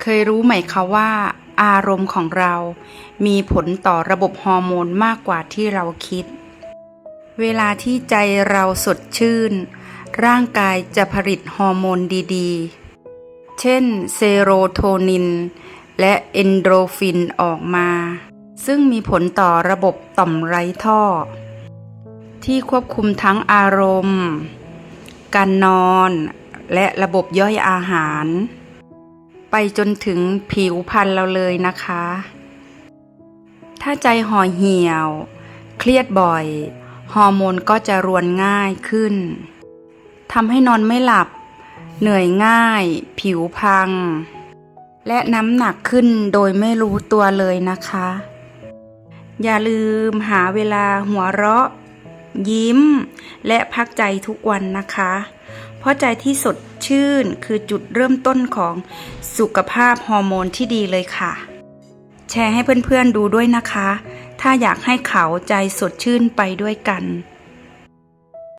เคยรู้ไหมคะว่า อารมณ์ของเรา มีผลต่อระบบฮอร์โมนมากกว่าที่เราคิด เวลาที่ใจเราสดชื่น ร่างกายจะผลิตฮอร์โมนดีๆ เช่นเซโรโทนิน และเอนโดรฟินออกมา ซึ่งมีผลต่อระบบต่อมไร้ท่อ ที่ควบคุมทั้งอารมณ์ การนอน และระบบย่อยอาหาร ไปจนถึงผิวพรรณเราเลยนะคะ ถ้าใจห่อเหี่ยว เครียดบ่อย ฮอร์โมนก็จะรวนง่ายขึ้นทำให้นอนไม่หลับ เหนื่อยง่าย ผิวพัง และน้ำหนักขึ้นโดยไม่รู้ตัวเลยนะคะ อย่าลืมหาเวลาหัวเราะ ยิ้ม และพักใจทุกวันนะคะ เพราะใจที่สดชื่นคือจุดเริ่มต้นของสุขภาพฮอร์โมนที่ดีเลยค่ะ แชร์ให้เพื่อนๆดูด้วยนะคะ ถ้าอยากให้เขาใจสดชื่นไปด้วยกัน